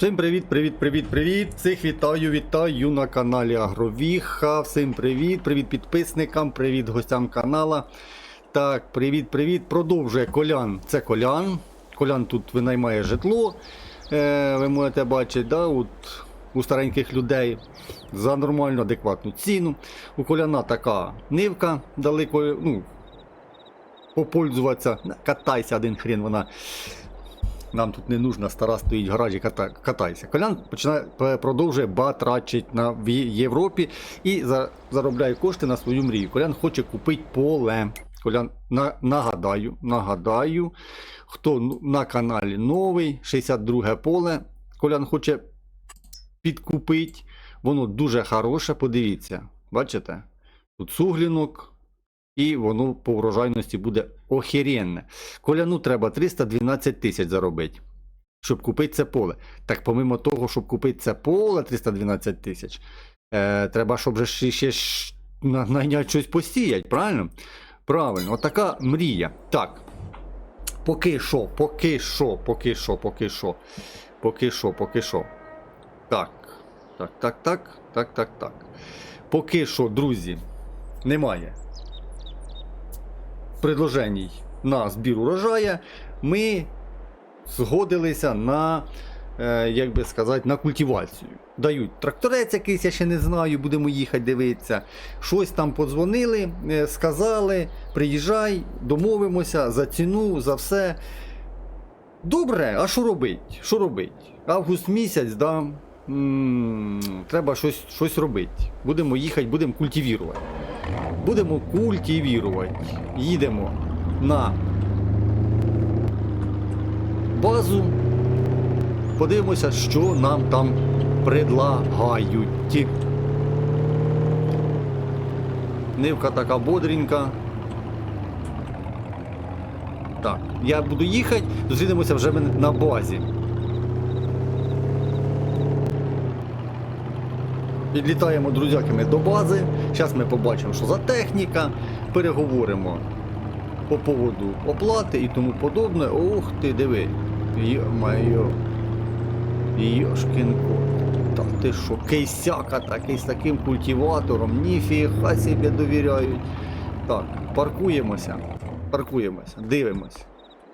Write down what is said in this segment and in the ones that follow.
Всім привіт, привіт, привіт, привіт! Всіх вітаю, вітаю на каналі Агровіха. Всім привіт, привіт підписникам, привіт гостям канала. Так, привіт, привіт. Продовжує Колян. Це Колян. Колян тут винаймає житло. Е, ви можете бачити, да, от, у стареньких людей за нормальну, адекватну ціну. У Коляна така нивка далеко, ну, попользуватися. Катайся один хрен, вона нам тут не нужна, стара стоїть в гаражі, ката, катайся. Колян починає продовжує батрачить на в Європі і за, заробляє кошти на свою мрію. Колян хоче купити поле. Колян, на, нагадаю, нагадаю, хто на каналі новий, 62 поле. Колян хоче підкупити. Воно дуже хороше, подивіться. Бачите? Тут суглінок, і воно по врожайності буде охеренне. Коляну треба 312 тисяч заробити, щоб купити це поле. Так, помимо того, щоб купити це поле 312 тисяч, е, треба, щоб же ще, ще найняти щось посіять, правильно? Правильно, отака мрія. Так. Поки що, поки що, поки що, поки що. Поки що, поки що. Так. Так, так, так, так, так, так. Поки що, друзі, немає предложеній на збір урожая, ми згодилися на, е, як би сказати, на культивацію. Дають тракторець якийсь, я ще не знаю, будемо їхати дивитися. Щось там подзвонили, е, сказали, приїжджай, домовимося за ціну, за все. Добре, а що робить? Що робить? Август місяць, да? м, треба щось, щось робити. Будемо їхати, будемо культивувати. Будемо культивувати. Їдемо на базу. Подивимося, що нам там предлагають. Нивка така бодренька. Так, я буду їхати, зустрінемося вже на базі. Підлітаємо друзяками до бази. Зараз ми побачимо, що за техніка. Переговоримо по поводу оплати і тому подобне. Ух ти, диви. Йо-майо. Йошкін кот. Та ти що, кейсяка такий з таким культиватором. Ніфіга собі довіряють. Так, паркуємося. Паркуємося, дивимося.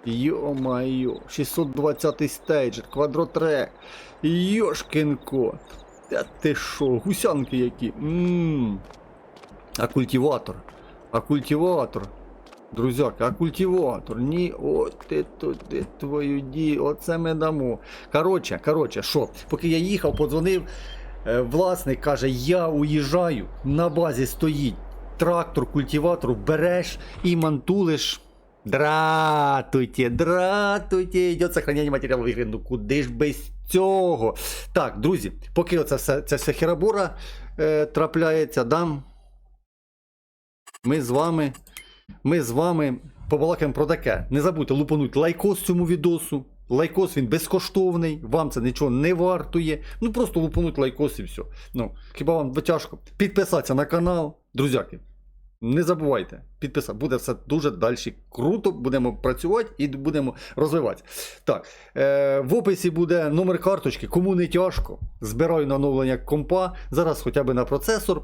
Йо-майо, 620 стейдж, квадротрек. Йошкін кот. Та ти що, гусянки які. Ммм. А культиватор. А культиватор. Друзяки, а культиватор. Ні, от ти туди твою ді, оце ми дамо. Коротше, коротше, що, поки я їхав, подзвонив, е, власник каже, я уїжджаю, на базі стоїть трактор, культиватор, береш і мантулиш. Дратуйте, дратуйте, йде сохранення матеріалу. Ну куди ж без цього? Так, друзі, поки оце все, це все херабора е, трапляється, дам. Ми з вами. Ми з вами побалакаємо про таке. Не забудьте лупануть лайкос цьому відосу. Лайкос він безкоштовний, вам це нічого не вартує. Ну просто лупануть лайкос і все. Ну, хіба вам тяжко? Підписатися на канал, друзяки. Не забувайте, підписати. Буде все дуже далі круто. Будемо працювати і будемо розвиватися. Так, е, в описі буде номер карточки. Кому не тяжко. Збираю на оновлення компа. Зараз хоча б на процесор.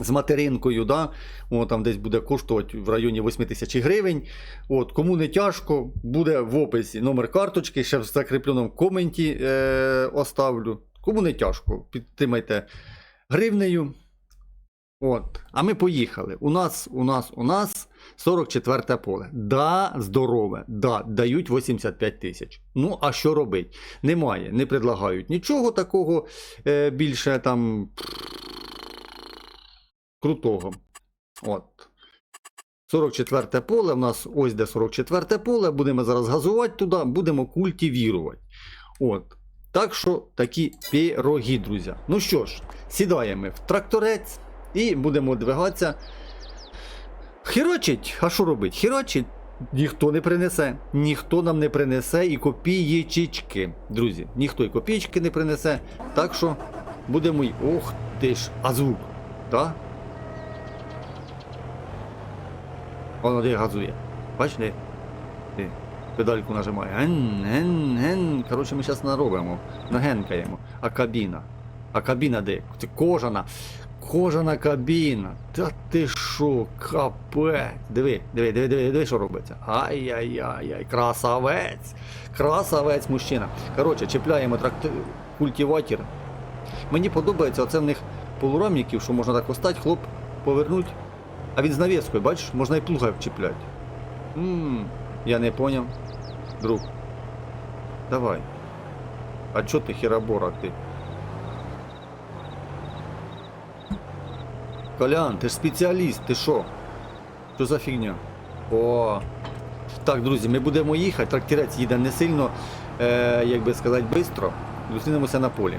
З материнкою, да? О, там десь буде коштувати в районі 8 тисяч гривень. От, кому не тяжко, буде в описі номер карточки, ще в закріпленому коменті е, оставлю. Кому не тяжко, підтримайте гривнею. От. А ми поїхали. У нас, у нас, у нас 44 поле. Да, здорове, да, дають 85 тисяч. Ну, а що робить? Немає, не предлагають нічого такого е, більше там крутого. От. 44 поле, в нас ось де 44 поле, будемо зараз газувати туди, будемо культивірувати. От. Так що такі пироги, друзі. Ну що ж, сідаємо в тракторець і будемо двигатися. Херочить, а що робить? Херочить. Ніхто не принесе, ніхто нам не принесе і копієчки. Друзі, ніхто і копійки не принесе. Так що будемо й. Ох ти ж, а звук, так? Воно де газує. Бачите? Педальку нажимає. Ген, ген, ген. Коротше, ми зараз наробимо. Нагенкаємо. А кабіна. А кабіна де? Це кожана. Кожана кабіна. Та ти що, капець. Диви, диви, диви, диви, диви, що робиться. Ай-яй-яй-яй, красавець. Красавець мужчина. Коротше, чіпляємо тракти... культиватір. Мені подобається оце в них полурамників, що можна так остать, хлоп, повернуть. А він з навіскою, бачиш, можна і плуга вчіпляти. Ммм, я не поняв. Друг. Давай. А чо ти херобора ти? Колян, ти ж спеціаліст, ти що? Що за фігня? О. Так, друзі, ми будемо їхати. Тракторець їде не сильно, е, як би сказати, швидко. Зустрінемося на полі.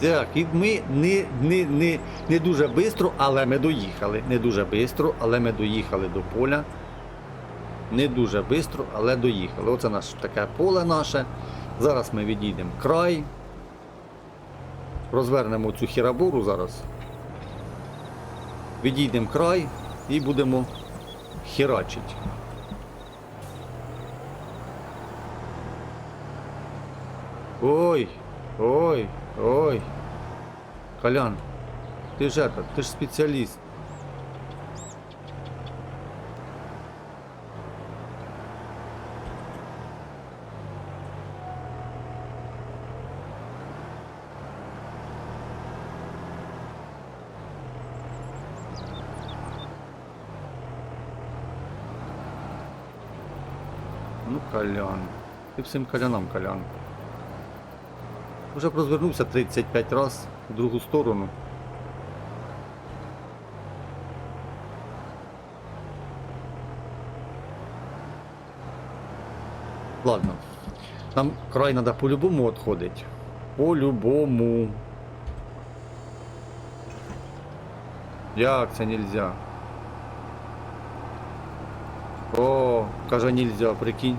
Так, і ми не, не, не, не дуже швидко, але ми доїхали. Не дуже швидко, але ми доїхали до поля. Не дуже швидко, але доїхали. Оце наше таке поле наше. Зараз ми відійдемо край. Розвернемо цю хірабуру зараз. Відійдемо край і будемо херачити. Ой, ой, ой. Колян, ти ж это, ти ж спеціаліст. Колян. Ти всім колянам, Колян. Уже б розвернувся 35 раз в другу сторону. Ладно. Нам край треба по-любому відходити. По-любому. Як це нельзя? О, каже нельзя, прикинь.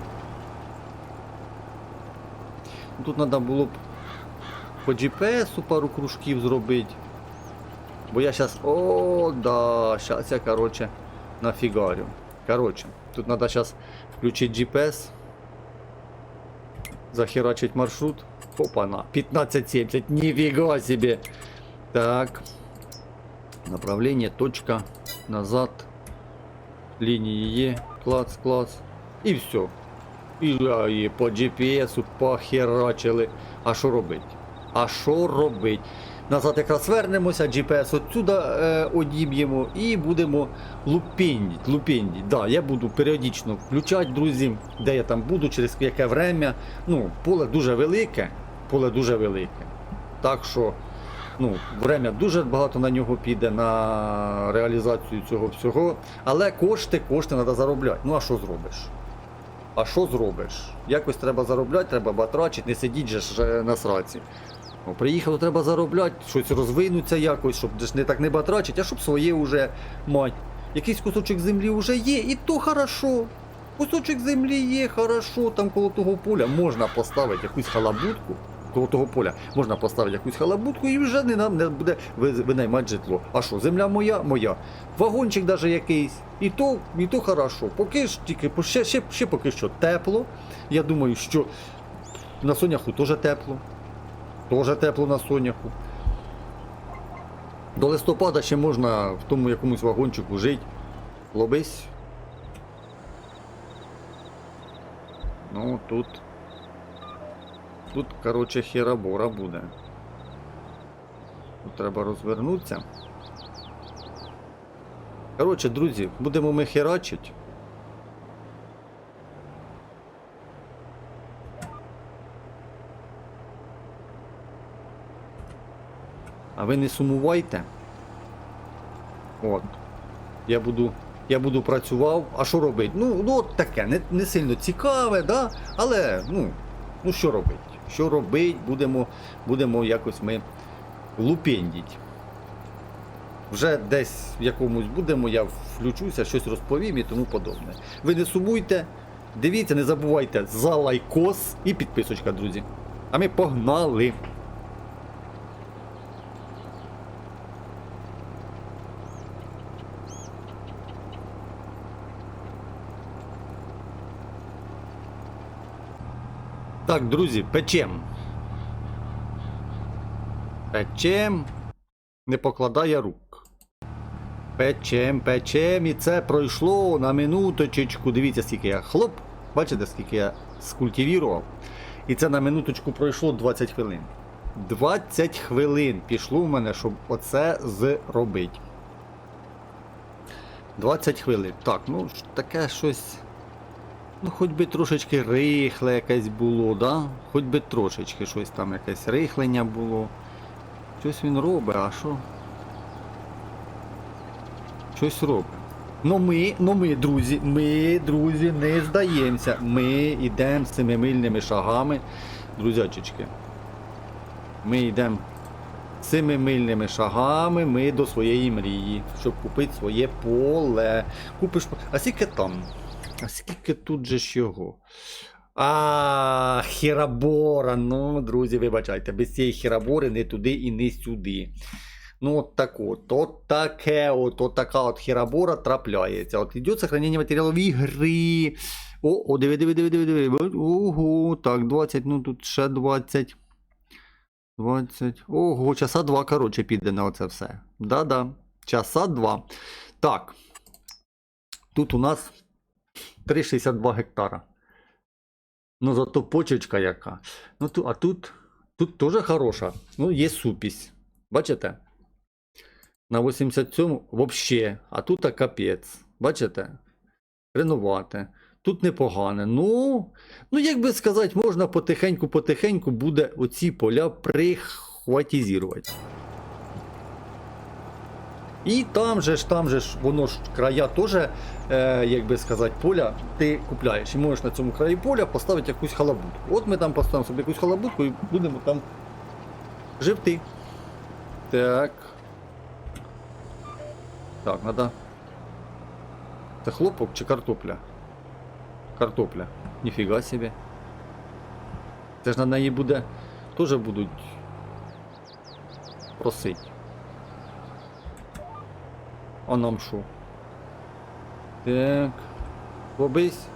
Тут треба було б по GPS пару кружків зробити. Бо я зараз... О, да, зараз я, короче, нафігарю. Короче, тут треба зараз включити GPS. Захерачить маршрут. Опа-на. 1570. Нифига себе. Так. Направление, точка. Назад. Линии Е. Клац, клац. И все. І, по GPS похерачили. А що робить? А що робить? Назад якраз вернемося, GPS отсюда е, одіб'ємо і будемо лупендіть, лупендіть. Да, я буду періодично включати, друзі, де я там буду, через яке время. Ну, поле дуже велике, поле дуже велике. Так що, ну, время дуже багато на нього піде на реалізацію цього всього. Але кошти, кошти треба заробляти. Ну а що зробиш? А що зробиш? Якось треба заробляти, треба батрачити, не сидіть же ж е, на сраці. Ну, приїхало, треба заробляти, щось розвинуться якось, щоб не так не батрачити, а щоб своє вже мать. Якийсь кусочок землі вже є, і то хорошо. Кусочок землі є, хорошо, там коло того поля можна поставити якусь халабутку. Коло того поля можна поставити якусь халабутку і вже не нам не буде винаймати житло. А що, земля моя, моя. Вагончик даже якийсь. І то, і то хорошо. Поки ж тільки ще, ще, ще поки що тепло. Я думаю, що на соняху теж тепло. Тоже тепло на соняху. До листопада ще можна в тому якомусь вагончику жити. Лобись. Ну тут. Тут, короче, херабора буде. Тут треба розвернутися. Коротше, друзі, будемо ми херачить. А ви не сумувайте. От. Я буду. Я буду працював, а що робити? Ну, ну от таке, не, не сильно цікаве, да? але ну, ну що робити? Що робити, будемо, будемо якось ми лупендіть. Вже десь в якомусь будемо, я включуся, щось розповім і тому подобне. Ви не сумуйте, дивіться, не забувайте за лайкос і підписочка, друзі. А ми погнали! Так, друзі, печем. Печем. Не покладає рук. Печем, печем. І це пройшло на минуточечку. Дивіться, скільки я хлоп. Бачите, скільки я скультивірував. І це на минуточку пройшло 20 хвилин. 20 хвилин пішло в мене, щоб оце зробити. 20 хвилин. Так, ну таке щось. Ну, хоч би трошечки рихле якесь було, да? Хоч би трошечки щось там якесь рихлення було. Щось він робить, а що? Щось робить. Ну ми, ну ми, друзі, ми, друзі, не здаємося. Ми йдемо семимильними шагами, друзячечки. Ми йдемо семимильними шагами ми до своєї мрії, щоб купити своє поле. Купиш. А скільки там? А скільки тут же ж його? А, хірабора. Ну, друзі, вибачайте, без цієї хірабори не туди і не сюди. Ну, от так от, от таке, от, от така от хірабора трапляється. От йде сохранення матеріалів ігри. О, о, диви, диви, диви, диви, диви. Ого, так, 20, ну тут ще 20. 20. Ого, часа 2, коротше, піде на оце все. Да-да. Часа 2. Так. Тут у нас 3,62 гектара. Ну, зато почечка яка. Ну, а тут, тут теж хороша. Ну, є супісь. Бачите? На 87 взагалі. А тут а капець. Бачите? Ренувати. Тут непогане. Ну, ну, як би сказати, можна потихеньку-потихеньку буде оці поля прихватизувати. І там же ж, там же ж, воно ж края теж, е, як би сказати, поля ти купляєш. І можеш на цьому краї поля поставити якусь халабутку. От ми там поставимо собі якусь халабутку і будемо там живти. Так. Так, надо. Це хлопок чи картопля? Картопля. Ніфіга собі. Це ж на неї буде. Теж будуть просить. А нам що? Так. Побись.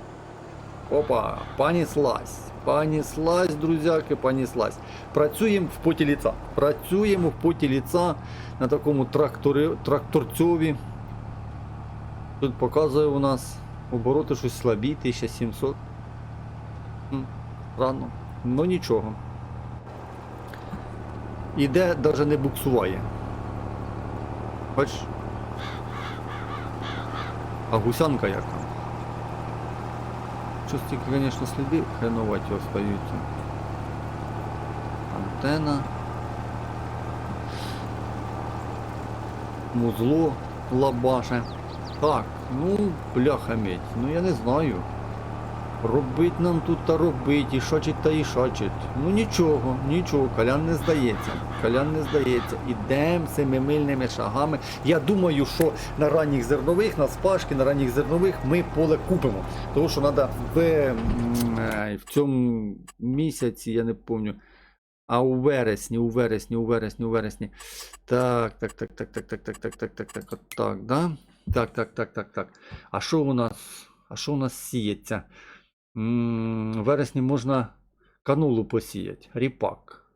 Опа, понеслась. Понеслась, друзяки, понеслась. Працюємо в поті ліца. Працюємо в поті ліца на такому трактори, тракторцьові. Тут показує у нас обороти щось слабі, 1700. Рано. Ну нічого. Іде, навіть не буксуває. Бачиш? А гусянка яка? Щось тільки, звісно, сліди хреноваті остаються. Антена. Музло лабаше. Так, ну, бляха медь, ну я не знаю. Робить нам тут та робить, і шачить та і шачить. Ну нічого, нічого, Колян не здається. Колян не здається. Ідемо семимильними шагами. Я думаю, що на ранніх зернових, на спашки, на ранніх зернових ми поле купимо. Тому що треба в, е, в цьому місяці, я не пам'ятаю. А у вересні, у вересні, у вересні, у вересні. Так, так, так, так, так, так, так, так, так, так, так, так, да? Так, так, так, так, так. А що у нас? А що у нас сіється? В вересні можна канулу посіяти, ріпак.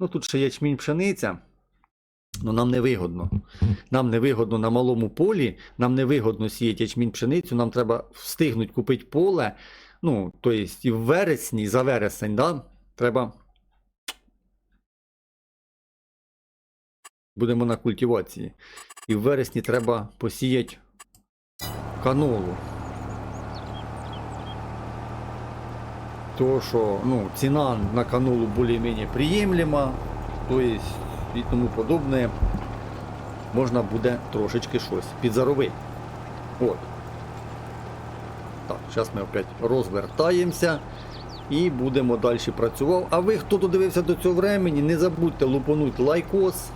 Ну тут ще ячмінь пшениця. Ну нам не вигодно. Нам не вигодно на малому полі, нам не вигодно сіяти ячмінь пшеницю, нам треба встигнути купити поле. Ну, тобто і в вересні, за вересень, да, треба. Будемо на культивації. І в вересні треба посіяти канолу. То, що ну, ціна на канулу більш-менш приємлема, то есть і тому подобне, можна буде трошечки щось підзаробити. От. Так, зараз ми опять розвертаємося і будемо далі працювати. А ви, хто додивився до цього времени, не забудьте лупанути лайкос,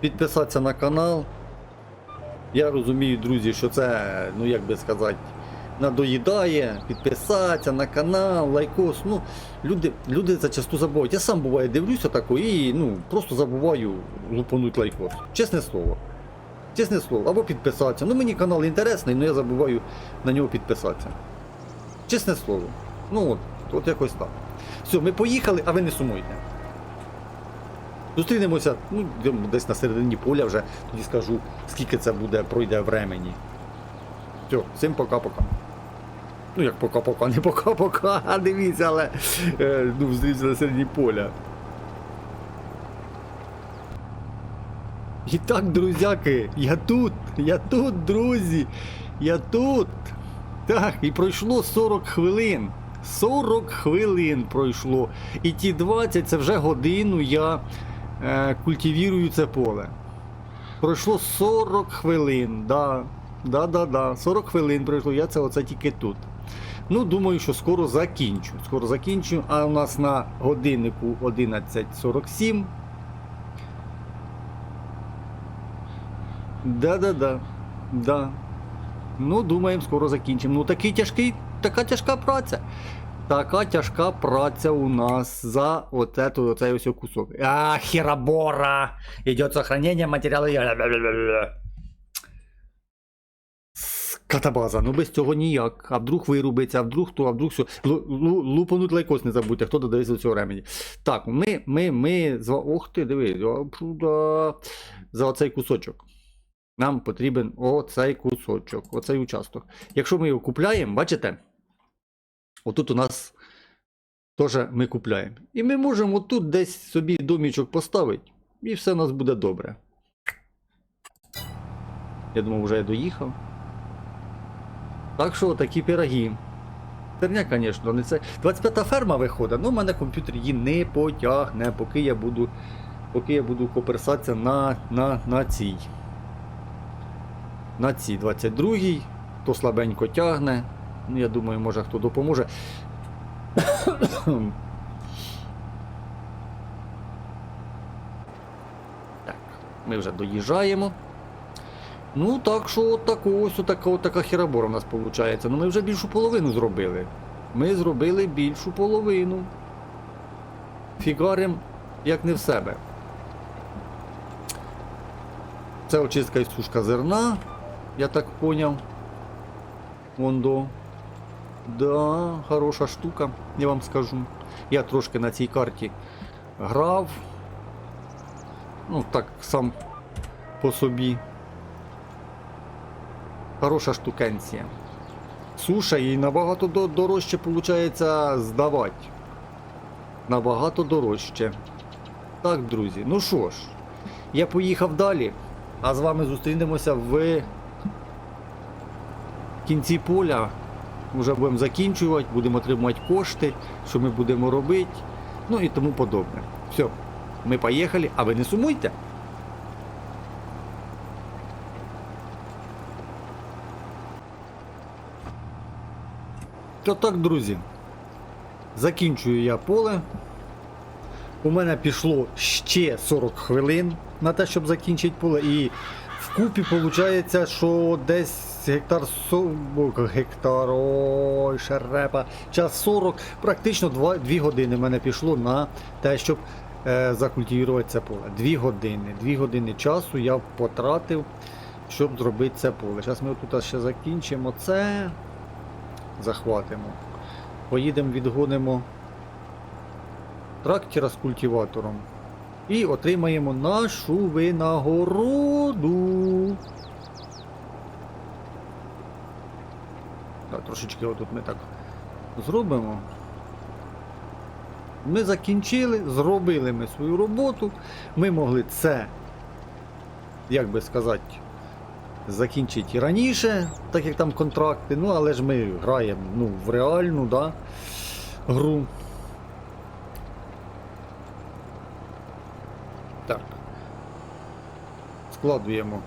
підписатися на канал. Я розумію, друзі, що це, ну як би сказати, надоїдає, підписатися на канал, лайкос. Ну, люди, люди зачасту забувають. Я сам буває дивлюся тако і ну, просто забуваю лупануть лайкос. Чесне слово. Чесне слово, або підписатися. Ну мені канал інтересний, але я забуваю на нього підписатися. Чесне слово. Ну от, от якось так. Все, ми поїхали, а ви не сумуйте. Зустрінемося ну, десь на середині поля вже, тоді скажу, скільки це буде, пройде времені. Все, всім пока-пока. Ну як пока-пока, не пока-пока, а дивіться, але е, ну, зустрінемося на середині поля. І так, друзяки, я тут, я тут, друзі, я тут. Так, і пройшло 40 хвилин. 40 хвилин пройшло. І ті 20 це вже годину я е, культивірую це поле. Пройшло 40 хвилин, да. Да, да, да. 40 хвилин пройшло, я це оце тільки тут. Ну, думаю, що скоро закінчу. Скоро закінчу, а у нас на годиннику 11.47. Да-да-да. Да. Ну, думаємо, скоро закінчимо. Ну, такий тяжкий, така тяжка праця. Така тяжка праця у нас за эту, оцей ось кусок. А, херабора! Идет сохранение материалу. Катабаза, ну без цього ніяк. А вдруг вирубиться, а вдруг то, а вдруг все. Лу- лу- Лупануть лайкос не забудьте, хто додивиться до цього времені. Так, ми, ми, ми. Ох ти, диви, за оцей кусочок. Нам потрібен оцей кусочок, оцей участок. Якщо ми його купляємо, бачите? Отут у нас теж ми купляємо. І ми можемо тут десь собі домічок поставити, і все у нас буде добре. Я думав, вже я доїхав. Так що такі пироги. Терня, звісно, не це. 25-та ферма виходить, але в мене комп'ютер її не потягне, поки я буду, поки я буду коперсатися на, на, на цій. На цій 22-й, то слабенько тягне. Ну, я думаю, може хто допоможе. так, ми вже доїжджаємо. Ну, так що от таку, ось така, от така херабора у нас виходить. Ну ми вже більшу половину зробили. Ми зробили більшу половину. Фігарим, як не в себе. Це очистка і сушка зерна, я так поняв. Вондо. Да, хороша штука, я вам скажу. Я трошки на цій карті грав. Ну, так сам по собі. Хороша штукенція. Суша їй набагато дорожче виходить здавати. Набагато дорожче. Так, друзі, ну що ж, я поїхав далі, а з вами зустрінемося в кінці поля. Вже будемо закінчувати, будемо отримувати кошти, що ми будемо робити, ну і тому подобне. Все, ми поїхали, а ви не сумуйте. То так, друзі. Закінчую я поле. У мене пішло ще 40 хвилин на те, щоб закінчити поле. І вкупі виходить, що десь гектар со... гектар, ой, шерепа. Час 40, практично 2, 2 години в мене пішло на те, щоб е, закультивувати це поле. 2 години. 2 години часу я потратив, щоб зробити це поле. Зараз ми тут ще закінчимо це захватимо. Поїдемо, відгонимо трактора з культиватором. І отримаємо нашу винагороду. Так, трошечки отут ми так зробимо. Ми закінчили, зробили ми свою роботу. Ми могли це, як би сказати, закінчити і раніше, так як там контракти, ну але ж ми граємо ну, в реальну да, гру. Так. Складуємо.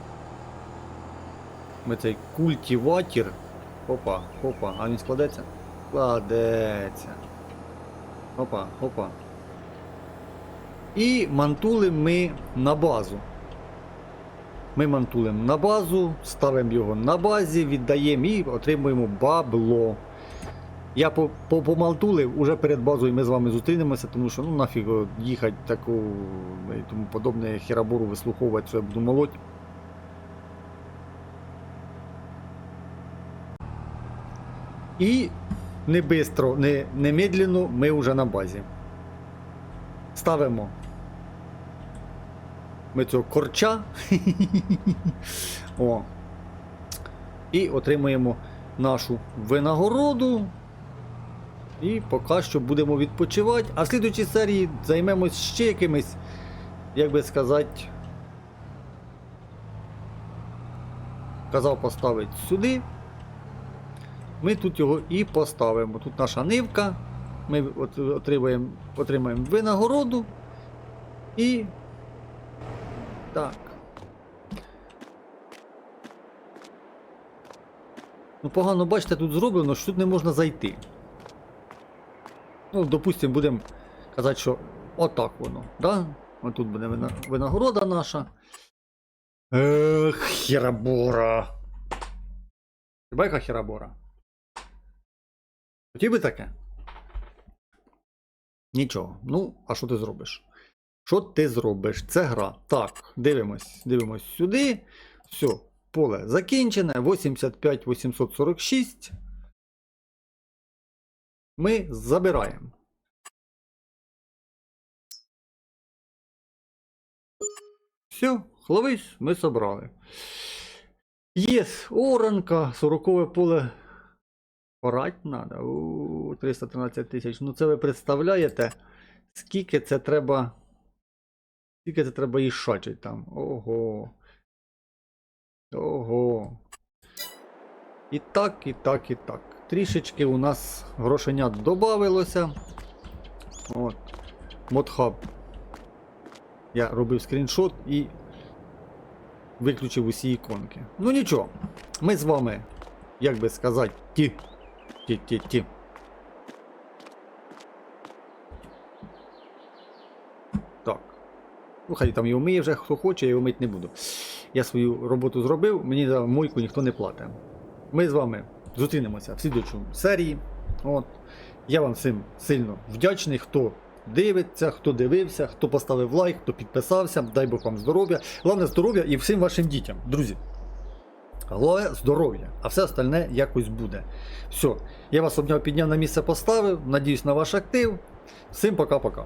Ми цей культиватір. Опа, опа, а він складеться? Складеться. Опа, опа. І мантулимо ми на базу. Ми мантулимо на базу, ставимо його на базі, віддаємо і отримуємо бабло. Я по- по- помалтулив, уже перед базою ми з вами зустрінемося, тому що ну нафіг їхати таку і тому подобне херабору вислуховувати, що я буду молоть. І не бистро, не, не медленно, ми вже на базі. Ставимо. Ми цього корча. О. І отримуємо нашу винагороду. І поки що будемо відпочивати. А в слідуючій серії займемось ще якимись, як би сказати. Казав поставити сюди. Ми тут його і поставимо. Тут наша нивка. Ми отримаємо, отримаємо винагороду. І. Так. Ну, погано бачите, тут зроблено, що тут не можна зайти. Ну, допустимо, будемо казати, що отак воно. Да? Ось тут буде винагорода наша. Ех, хірабора. Ти байка хірабора? Хотів би таке? Нічого. Ну, а що ти зробиш? Що ти зробиш? Це гра. Так, дивимось, дивимось сюди. Все, поле закінчене. 85 846. Ми забираємо. Все, хловись, ми собрали. Єс, оранка, 40 поле. Надо. У 313 тисяч. Ну це ви представляєте, скільки це треба. Скільки це треба і шачить там. Ого. Ого. І так, і так, і так. Трішечки у нас грошенят додавилося. От. Модхаб. Я робив скріншот і виключив усі іконки. Ну нічого, ми з вами, як би сказати, ті. Ті, ті, ті. Так. Ну, хай там його миє вже хто хоче, я його мити не буду. Я свою роботу зробив, мені за мойку ніхто не платить. Ми з вами зустрінемося в слідчому серії. От. Я вам всім сильно вдячний, хто дивиться, хто дивився, хто поставив лайк, хто підписався. Дай Бог вам здоров'я. Головне здоров'я і всім вашим дітям, друзі. Головне здоров'я, а все остальне якось буде. Все, я вас обняв підняв на місце поставив. Надіюсь на ваш актив. Всім пока-пока.